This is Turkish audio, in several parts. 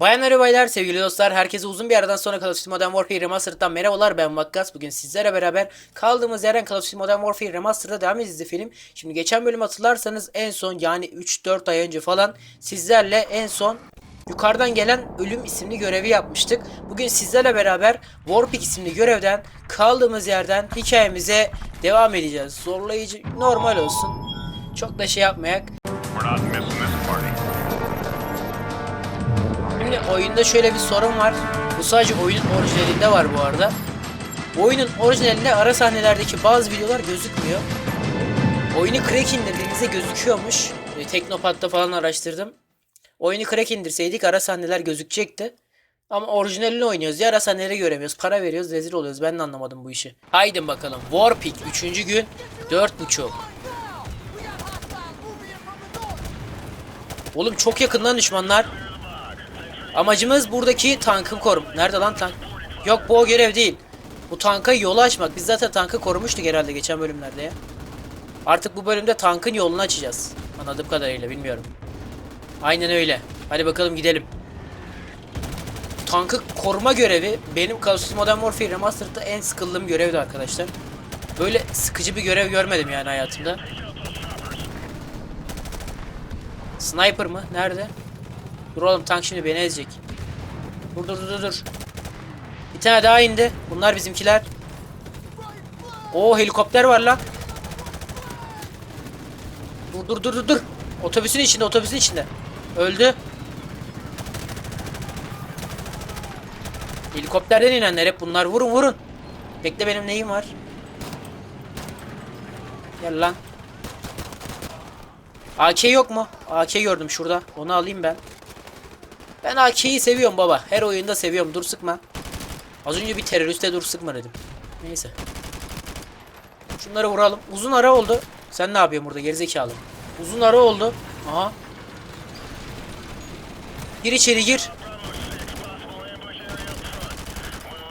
Bayanlar ve baylar, sevgili dostlar, herkese uzun bir aradan sonra Call Modern Warfare Remastered'dan merhabalar ben Vakkas. Bugün sizlerle beraber kaldığımız yerden Call of Duty Modern Warfare Remastered'a devam edeceğiz film. Şimdi geçen bölüm hatırlarsanız en son yani 3-4 ay önce falan sizlerle en son yukarıdan gelen ölüm isimli görevi yapmıştık. Bugün sizlerle beraber Warpick isimli görevden kaldığımız yerden hikayemize devam edeceğiz. Zorlayıcı normal olsun. Çok da şey yapmayak. We're not Şimdi oyunda şöyle bir sorun var. Bu sadece oyunun orijinalinde var bu arada. Oyunun orijinalinde ara sahnelerdeki bazı videolar gözükmüyor. Oyunu crack indirdiğinizde gözüküyormuş. E, Teknopat'ta falan araştırdım. Oyunu crack indirseydik ara sahneler gözükecekti. Ama orijinalini oynuyoruz ya ara sahneleri göremiyoruz. Para veriyoruz rezil oluyoruz. Ben de anlamadım bu işi. Haydi bakalım. Warpick 3. gün 4.5. Oğlum çok yakından düşmanlar. Amacımız buradaki tankı korum. Nerede lan tank? Yok bu o görev değil. Bu tanka yolu açmak. Biz zaten tankı korumuştuk herhalde geçen bölümlerde ya. Artık bu bölümde tankın yolunu açacağız. Anladığım kadarıyla bilmiyorum. Aynen öyle. Hadi bakalım gidelim. Tankı koruma görevi benim Call Modern Warfare Remastered'da en sıkıldığım görevdi arkadaşlar. Böyle sıkıcı bir görev görmedim yani hayatımda. Sniper mı? Nerede? Dur oğlum tank şimdi beni ezecek. Dur dur dur dur. Bir tane daha indi. Bunlar bizimkiler. Oo helikopter var lan. Dur dur dur dur dur. Otobüsün içinde otobüsün içinde. Öldü. Helikopterden inenler hep bunlar. Vurun vurun. Bekle benim neyim var. Gel lan. AK yok mu? AK gördüm şurada. Onu alayım ben. Ben AK'yi seviyorum baba. Her oyunda seviyorum. Dur sıkma. Az önce bir teröriste dur sıkma dedim. Neyse. Şunları vuralım. Uzun ara oldu. Sen ne yapıyorsun burada gerizekalı? Uzun ara oldu. Aha. Gir içeri gir.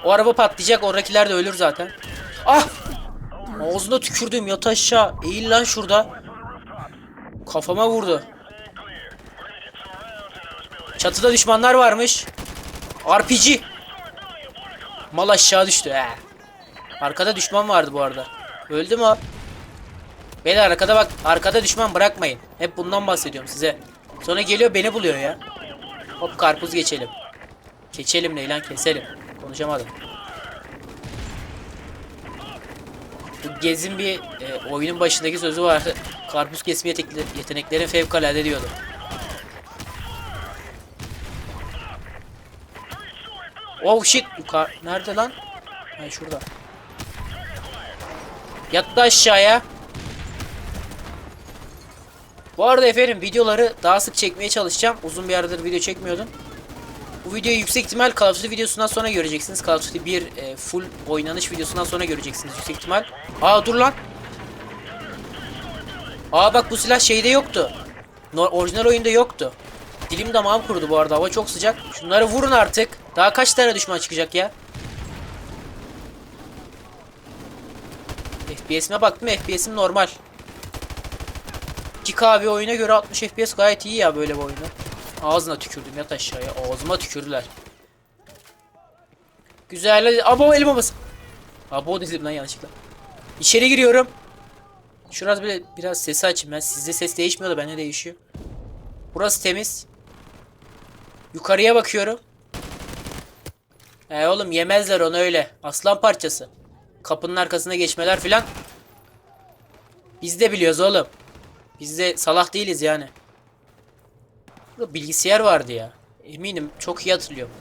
O araba patlayacak. Oradakiler de ölür zaten. Ah! Ağzına tükürdüm. Yat aşağı. Eğil lan şurada. Kafama vurdu. Çatıda düşmanlar varmış. RPG. Mal aşağı düştü. He. Arkada düşman vardı bu arada. Öldü mü o? Beyler arkada bak. Arkada düşman bırakmayın. Hep bundan bahsediyorum size. Sonra geliyor beni buluyor ya. Hop karpuz geçelim. Geçelim ne lan keselim. Konuşamadım. Bu Gez'in bir e, oyunun başındaki sözü vardı. Karpuz kesme yetenekleri- yeteneklerin fevkalade diyordu. Oh shit. Yukarı. Nerede lan? Ha şurada. Yattı aşağıya. Bu arada efendim videoları daha sık çekmeye çalışacağım. Uzun bir aradır video çekmiyordum. Bu videoyu yüksek ihtimal Call of Duty videosundan sonra göreceksiniz. Call of Duty 1 e, full oynanış videosundan sonra göreceksiniz yüksek ihtimal. Aa dur lan. Aa bak bu silah şeyde yoktu. No, orijinal oyunda yoktu. Dilim damağım kurudu bu arada hava çok sıcak. Şunları vurun artık. Daha kaç tane düşman çıkacak ya? FPS'ime baktım FPS'im normal. 2K bir oyuna göre 60 FPS gayet iyi ya böyle bir oyunda. Ağzına tükürdüm yat aşağıya. Ağzıma tükürdüler. Güzel. Abo elim babası. Abo dedim lan yanlışlıkla. İçeri giriyorum. Şurası böyle biraz sesi açayım ben. Sizde ses değişmiyor da bende değişiyor. Burası temiz. Yukarıya bakıyorum. E oğlum yemezler onu öyle. Aslan parçası. Kapının arkasına geçmeler filan. Biz de biliyoruz oğlum. Biz de salak değiliz yani. Burada bilgisayar vardı ya. Eminim çok iyi hatırlıyorum.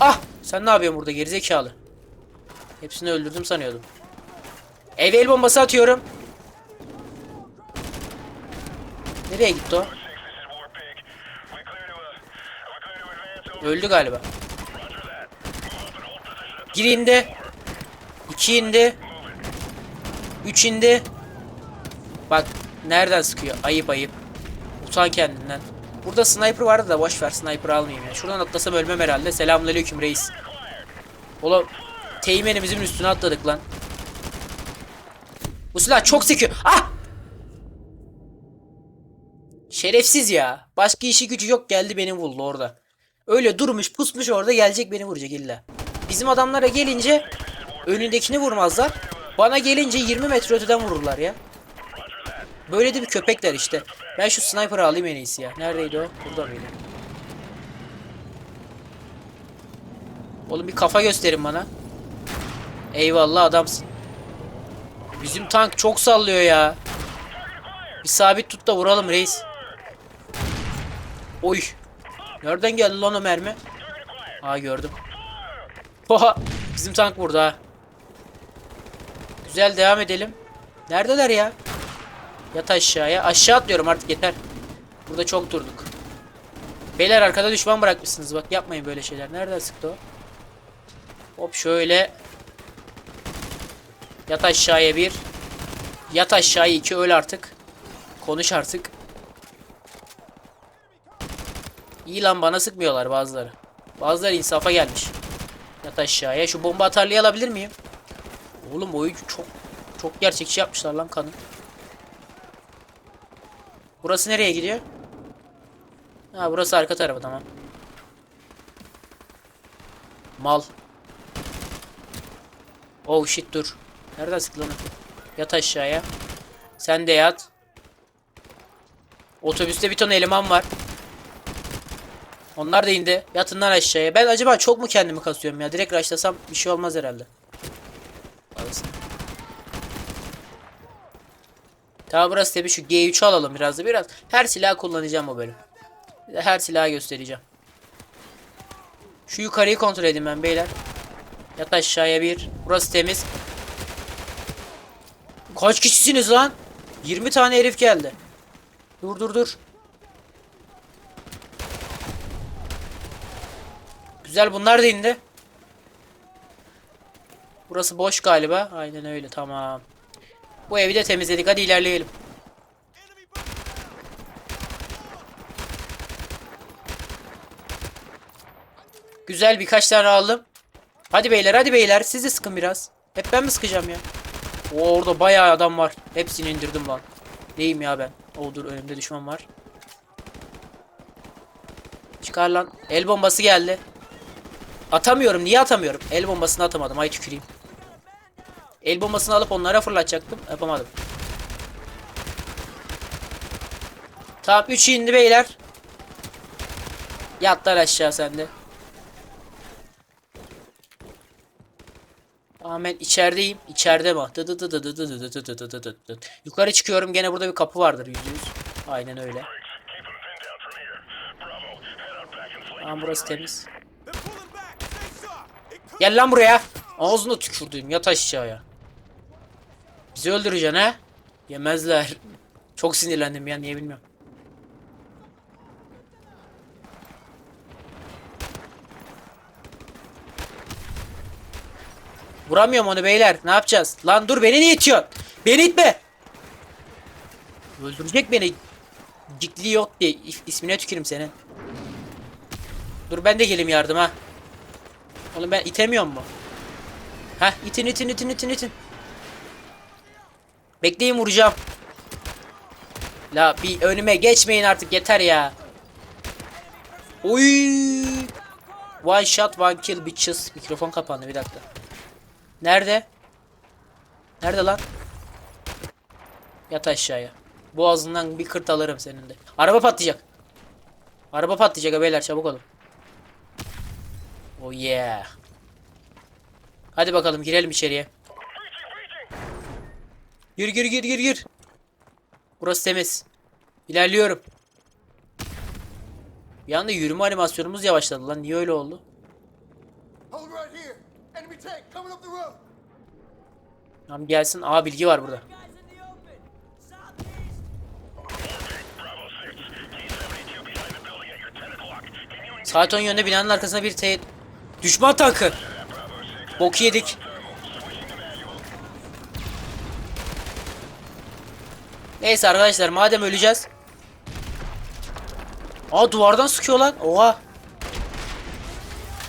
Ah! Sen ne yapıyorsun burada gerizekalı? Hepsini öldürdüm sanıyordum. Eve el bombası atıyorum. Nereye gitti o? Öldü galiba. Bir indi. İki indi. Üç indi. Bak nereden sıkıyor? Ayıp ayıp. Utan kendinden. Burada sniper vardı da boş ver sniper almayayım ya. Şuradan atlasam ölmem herhalde. Selamünaleyküm reis. Oğlum teğmenimizin üstüne atladık lan. Bu silah çok sekiyor. Ah! Şerefsiz ya. Başka işi gücü yok geldi beni vurdu orada. Öyle durmuş pusmuş orada gelecek beni vuracak illa. Bizim adamlara gelince önündekini vurmazlar. Bana gelince 20 metre öteden vururlar ya. Böyle de bir köpekler işte. Ben şu sniper'ı alayım en iyisi ya. Neredeydi o? Burada mıydı? Oğlum bir kafa gösterin bana. Eyvallah adamsın. Bizim tank çok sallıyor ya. Bir sabit tut da vuralım reis. Oy. Nereden geldi lan o mermi? Aa gördüm. Oha. Bizim tank burada ha. Güzel devam edelim. Neredeler ya? Yat aşağıya. Aşağı atlıyorum artık yeter. Burada çok durduk. Beyler arkada düşman bırakmışsınız. Bak yapmayın böyle şeyler. Nereden sıktı o? Hop şöyle. Yat aşağıya bir. Yat aşağıya iki öl artık. Konuş artık. İyi lan bana sıkmıyorlar bazıları. Bazıları insafa gelmiş. Yat aşağıya. Şu bomba atarlıyı alabilir miyim? Oğlum oyuncu çok çok gerçekçi yapmışlar lan kanı. Burası nereye gidiyor? Ha burası arka tarafı tamam. Mal. Oh shit dur. Nereden sıktı lan? Yat aşağıya. Sen de yat. Otobüste bir ton eleman var. Onlar da indi. Yatından aşağıya. Ben acaba çok mu kendimi kasıyorum ya? Direkt rushlasam bir şey olmaz herhalde. Alırsın. Tamam burası tabii şu G3'ü alalım biraz da biraz. Her silah kullanacağım o bölüm. Her silahı göstereceğim. Şu yukarıyı kontrol edin ben beyler. Yat aşağıya bir. Burası temiz. Kaç kişisiniz lan? 20 tane herif geldi. Dur dur dur. Güzel bunlar da indi. Burası boş galiba. Aynen öyle tamam. Bu evi de temizledik. Hadi ilerleyelim. Güzel birkaç tane aldım. Hadi beyler hadi beyler siz de sıkın biraz. Hep ben mi sıkacağım ya? Oo, orada bayağı adam var. Hepsini indirdim lan. Neyim ya ben? Oo dur önümde düşman var. Çıkar lan. El bombası geldi. Atamıyorum. Niye atamıyorum? El bombasını atamadım. Ay tüküreyim. El bombasını alıp onlara fırlatacaktım. Yapamadım. Tamam 3 indi beyler. Yatlar aşağı sende. Tamam ben içerideyim. İçeride mi? Yukarı çıkıyorum. Gene burada bir kapı vardır %100. Aynen öyle. Tamam burası temiz. Gel lan buraya. Ağzına tükürdüğüm yat aşağıya. Bizi öldüreceksin ha? Yemezler. Çok sinirlendim ya niye bilmiyorum. Vuramıyorum onu beyler. Ne yapacağız? Lan dur beni niye itiyorsun? Beni itme. Öldürecek beni. Cikli diye is- ismine tükürüm senin. Dur ben de geleyim yardıma. Oğlum ben itemiyorum mu? Heh itin itin itin itin itin. Bekleyin vuracağım. La bir önüme geçmeyin artık yeter ya. Oy. One shot one kill bitches. Mikrofon kapandı bir dakika. Nerede? Nerede lan? Yat aşağıya. Boğazından bir kırt alırım senin de. Araba patlayacak. Araba patlayacak beyler çabuk olun. Oh yeah. Hadi bakalım girelim içeriye. Gir gir gir gir gir. Burası temiz. İlerliyorum. Bir anda yürüme animasyonumuz yavaşladı lan. Niye öyle oldu? Tamam gelsin. Aa bilgi var burada. Saat 10 yönde binanın arkasında bir te... Düşman tankı. Bok yedik. Neyse arkadaşlar madem öleceğiz. Aa duvardan sıkıyor lan. Oha.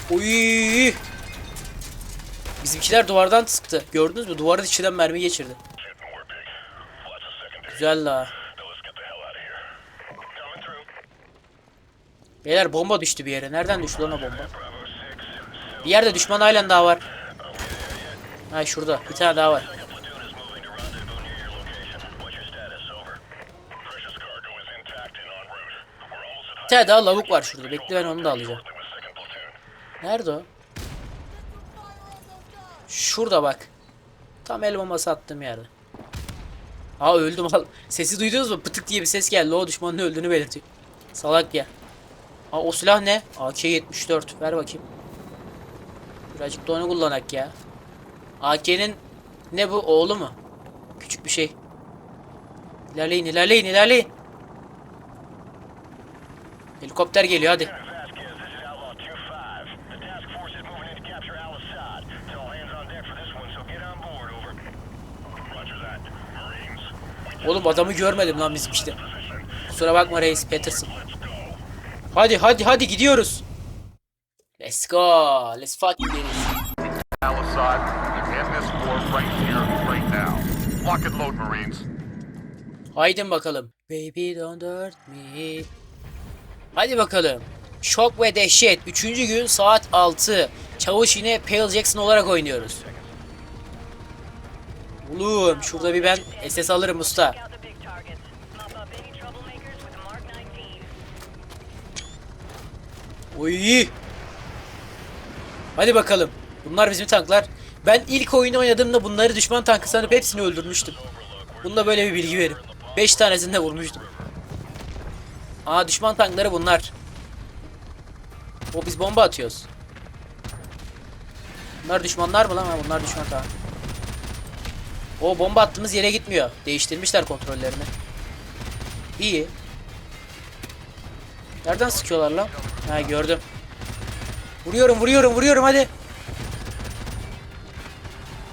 Uy. Bizimkiler duvardan sıktı. Gördünüz mü? Duvarın içinden mermi geçirdi. Güzel la. Beyler bomba düştü bir yere. Nereden düştü lan o bomba? Bir yerde düşman halen daha var. Ha şurada. Bir tane daha var. Bir tane daha lavuk var şurada. Bekle ben onu da alacağım. Nerede o? Şurada bak. Tam el bombası attığım yerde. Aa öldüm. Sesi duydunuz mu? Pıtık diye bir ses geldi. O düşmanın öldüğünü belirtiyor. Salak ya. Aa o silah ne? AK-74. Ver bakayım. Birazcık da onu kullanak ya. AK'nin ne bu? Oğlu mu? Küçük bir şey. İlerleyin, ilerleyin, ilerleyin. Helikopter geliyor hadi. Vasquez, this is Outlaw 2-5. The task force is moving in to capture Al-Assad. Tell all hands on deck for this one, so get on board, over. Roger that. Marines, Oğlum adamı görmedim lan bizim işte. Kusura bakma reis Peterson. Hadi hadi hadi gidiyoruz. Let's go. Let's fucking get it. Al-Assad, end this war right here, right now. Lock and load, Marines. Haydi bakalım. Baby don't hurt me. Hadi bakalım. Şok ve dehşet. Üçüncü gün saat 6. Çavuş yine Pale Jackson olarak oynuyoruz. Oğlum şurada bir ben SS alırım usta. Take Hadi bakalım. Bunlar bizim tanklar. Ben ilk oyunu oynadığımda bunları düşman tankı sanıp hepsini öldürmüştüm. Bunda böyle bir bilgi verin. 5 tanesini de vurmuştum. Aa düşman tankları bunlar. O biz bomba atıyoruz. Bunlar düşmanlar mı lan? Ha, bunlar düşman tamam. O bomba attığımız yere gitmiyor. Değiştirmişler kontrollerini. İyi. Nereden sıkıyorlar lan? Ha gördüm. Vuruyorum vuruyorum vuruyorum hadi.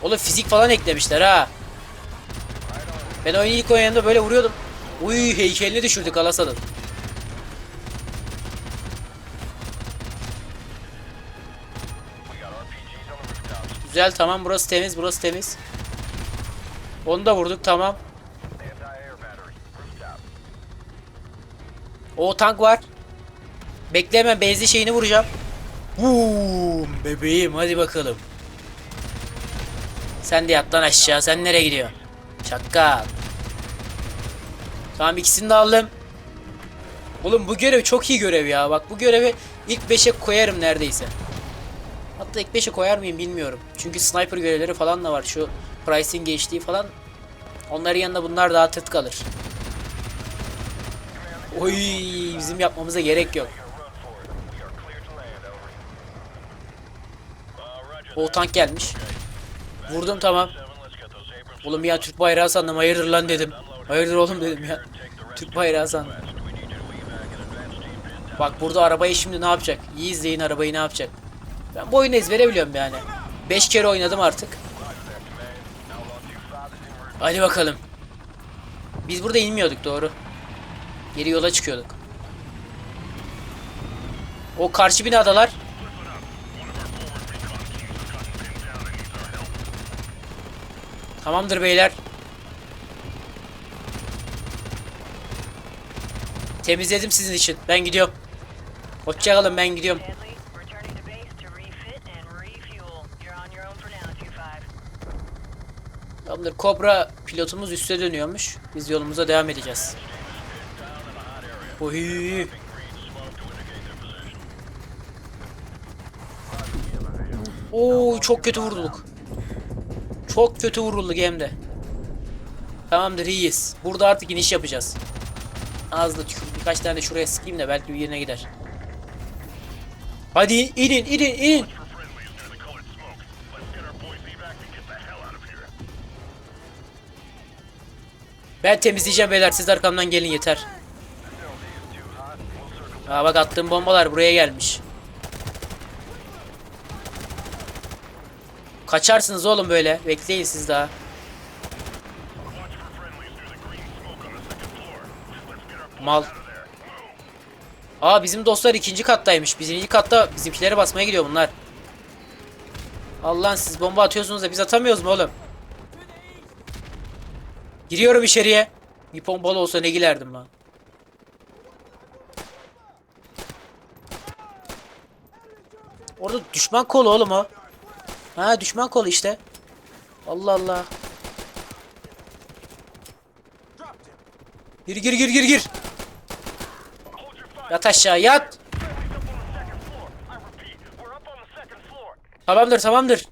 Oğlum fizik falan eklemişler ha. Ben oyunu ilk oynadığımda böyle vuruyordum. Uy heykelini düşürdük Alasad'ın. Güzel tamam burası temiz burası temiz. Onu da vurduk tamam. O tank var. Bekle hemen benzin şeyini vuracağım. Boom bebeğim hadi bakalım. Sen de yat lan aşağı. Sen nereye gidiyorsun? Çakal. Tamam ikisini de aldım. Oğlum bu görev çok iyi görev ya. Bak bu görevi ilk 5'e koyarım neredeyse. Hatta ilk 5'e koyar mıyım bilmiyorum. Çünkü sniper görevleri falan da var. Şu pricing geçtiği falan. Onların yanında bunlar daha tırt kalır. Oy bizim yapmamıza gerek yok. O tank gelmiş. Vurdum tamam. Oğlum ya Türk bayrağı sandım hayırdır lan dedim. Hayırdır oğlum dedim ya. Türk bayrağı sandım. Bak burada arabayı şimdi ne yapacak? İyi izleyin arabayı ne yapacak. Ben bu oyunu ezbere biliyorum yani. 5 kere oynadım artık. Hadi bakalım. Biz burada inmiyorduk doğru. Geri yola çıkıyorduk. O karşı binadalar. Tamamdır beyler. Temizledim sizin için. Ben gidiyorum. Hoşçakalın ben gidiyorum. Deadly, returning to base to refit and refuel. You're on your own for now, 2-5. Tamamdır. Kobra pilotumuz üste dönüyormuş. Biz yolumuza devam edeceğiz. Oy. Oo çok kötü vurulduk. Çok kötü vurulduk hem de. Tamamdır iyiyiz. Burada artık iniş yapacağız. Az da. Birkaç tane de şuraya sıkayım da belki bir yerine gider. Hadi inin inin inin. Ben temizleyeceğim beyler siz arkamdan gelin yeter. Aa bak attığım bombalar buraya gelmiş. Kaçarsınız oğlum böyle. Bekleyin siz daha. Mal. Aa bizim dostlar ikinci kattaymış. Birinci katta bizimkileri basmaya gidiyor bunlar. Allah'ın siz bomba atıyorsunuz da biz atamıyoruz mu oğlum? Giriyorum içeriye. Bir pompalı olsa ne gilerdim lan. Orada düşman kolu oğlum o. Ha düşman kolu işte. Allah Allah. Gir gir gir gir gir. Yat aşağı yat. Tamamdır tamamdır.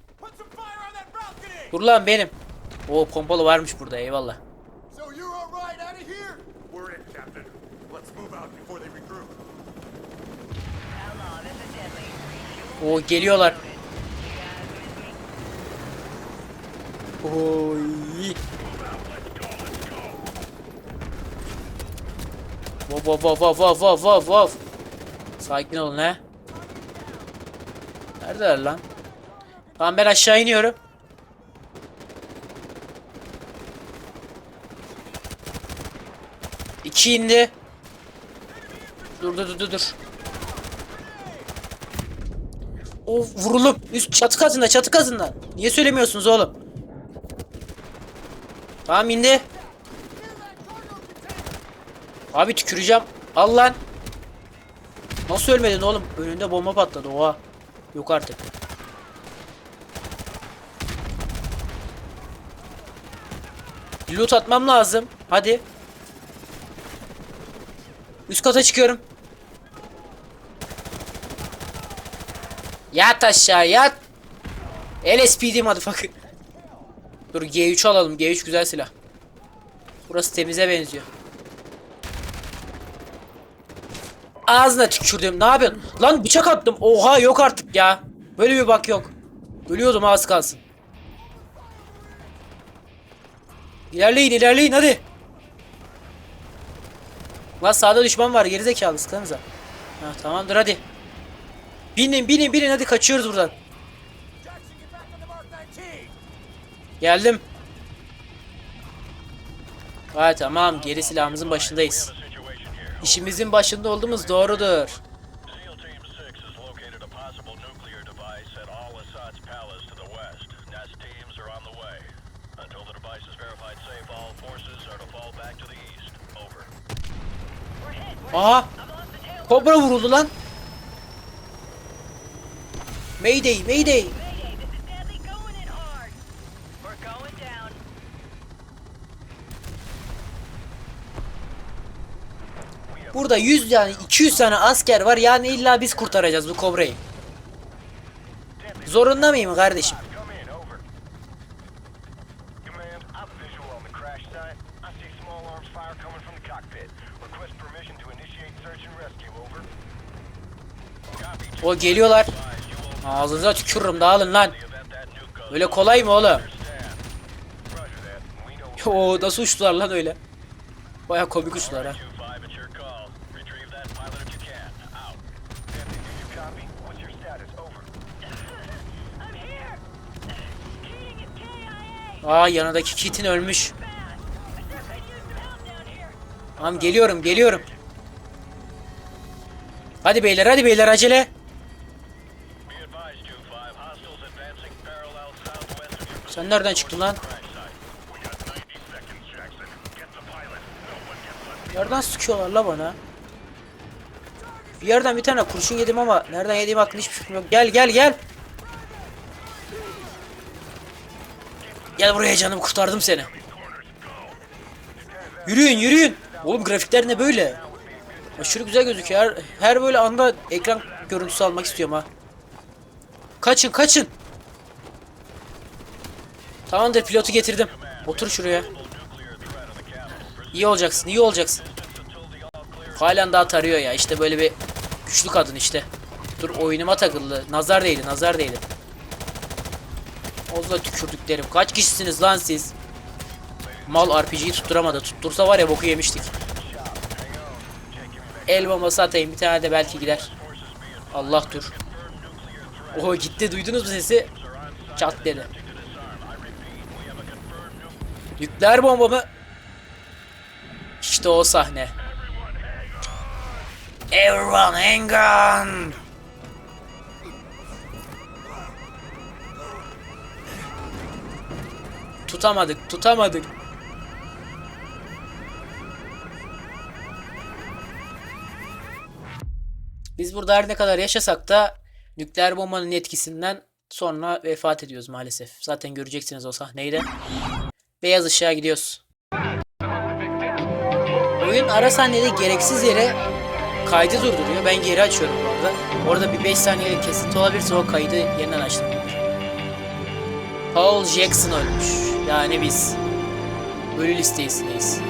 Dur lan benim. O pompalı varmış burada eyvallah. So you're Oy. Vov vov vov vov vov vov vov. Sakin olun he. Neredeler lan? Tamam ben aşağı iniyorum. İki indi. Dur dur dur dur. O vurulup üst çatı katında çatı katında. Niye söylemiyorsunuz oğlum? Tamam indi. Abi tüküreceğim. Al lan. Nasıl ölmedin oğlum? Önünde bomba patladı oha. Yok artık. Loot atmam lazım. Hadi. Üst kata çıkıyorum. Yat aşağı yat. LSPD motherfucker. Dur G3 alalım. G3 güzel silah. Burası temize benziyor. Ağzına tükürdüm. Ne yapıyorsun? Lan bıçak attım. Oha yok artık ya. Böyle bir bak yok. Ölüyordum az kalsın. İlerleyin ilerleyin hadi. Lan sağda düşman var gerizekalı sıkınıza. Ha tamamdır hadi. Binin binin binin hadi kaçıyoruz buradan. Geldim. Ha tamam geri silahımızın başındayız. İşimizin başında olduğumuz doğrudur. SEAL Team 6 has located a Burada 100 yani 200 tane asker var yani illa biz kurtaracağız bu kobrayı. Zorunda mıyım kardeşim? O geliyorlar. Ağzınıza tükürürüm dağılın lan. Öyle kolay mı oğlum? Oo nasıl uçtular lan öyle? Baya komik uçtular ha. Aa yanındaki Kit'in ölmüş. Tamam geliyorum geliyorum. Hadi beyler hadi beyler acele. Be advised, 2-5. Hostiles advancing parallel southwest of your Sen nereden çıktın lan? crash site. We got 90 seconds, Jackson. Get the pilot. No one gets left. Nereden sıkıyorlar la bana? Bir yerden bir tane kurşun yedim ama nereden yediğim hakkında hiçbir fikrim yok. Gel gel gel. Gel buraya canım kurtardım seni. Yürüyün yürüyün. Oğlum grafikler ne böyle? Aşırı güzel gözüküyor. Her, her böyle anda ekran görüntüsü almak istiyorum ha. Kaçın kaçın. Tamamdır pilotu getirdim. Otur şuraya. İyi olacaksın iyi olacaksın. Halen daha tarıyor ya. İşte böyle bir güçlü kadın işte. Dur oyunuma takıldı. Nazar değdi, nazar değdi. Ozla tükürdüklerim. Kaç kişisiniz lan siz? Mal RPG'yi tutturamadı. Tuttursa var ya boku yemiştik. El bombası. Bir tane de belki gider. Allah dur. Oho gitti. Duydunuz mu sesi? Çat dedi. Nükleer bomba mı? İşte o sahne. Everyone hang on. Tutamadık, tutamadık. Biz burada her ne kadar yaşasak da Nükleer bombanın etkisinden sonra vefat ediyoruz maalesef. Zaten göreceksiniz o sahneyi de. Beyaz ışığa gidiyoruz. Oyun ara sahnede gereksiz yere kaydı durduruyor. Ben geri açıyorum bu arada. Orada bir 5 saniyelik kesinti olabilirse o kaydı yeniden açtım. Paul Jackson ölmüş. Yani biz. Ölü listesindeyiz.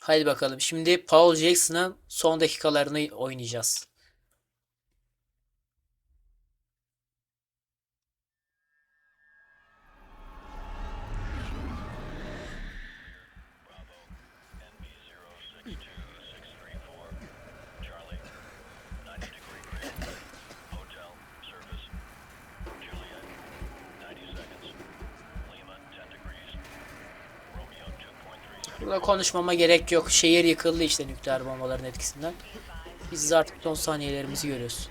Haydi bakalım. Şimdi Paul Jackson'ın son dakikalarını oynayacağız. Konuşmama gerek yok. Şehir yıkıldı işte nükleer bombaların etkisinden. Biz artık son saniyelerimizi görüyoruz.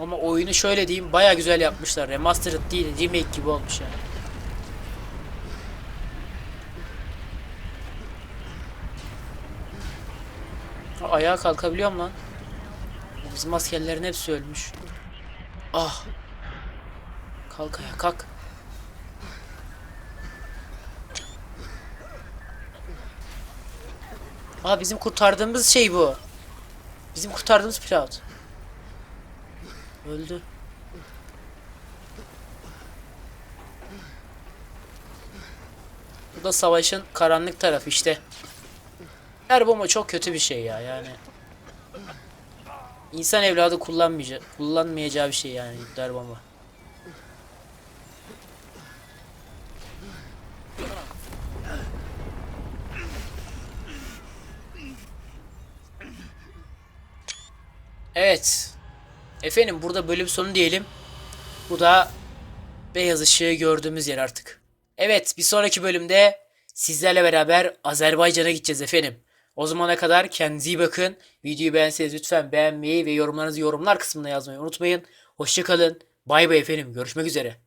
Ama oyunu şöyle diyeyim baya güzel yapmışlar. Remastered değil remake gibi olmuş yani. Ayağa kalkabiliyorum lan. Bizim askerlerin hepsi ölmüş. Ah. Kalk ayağa kalk. Aa bizim kurtardığımız şey bu. Bizim kurtardığımız pilot. Öldü. Bu da savaşın karanlık tarafı işte. Her bomba çok kötü bir şey ya yani. İnsan evladı kullanmayacak, kullanmayacağı bir şey yani nükleer bomba. Evet. Efendim burada bölüm sonu diyelim. Bu da beyaz ışığı gördüğümüz yer artık. Evet bir sonraki bölümde sizlerle beraber Azerbaycan'a gideceğiz efendim. O zamana kadar kendinize iyi bakın. Videoyu beğenseniz lütfen beğenmeyi ve yorumlarınızı yorumlar kısmına yazmayı unutmayın. Hoşçakalın. Bay bay efendim. Görüşmek üzere.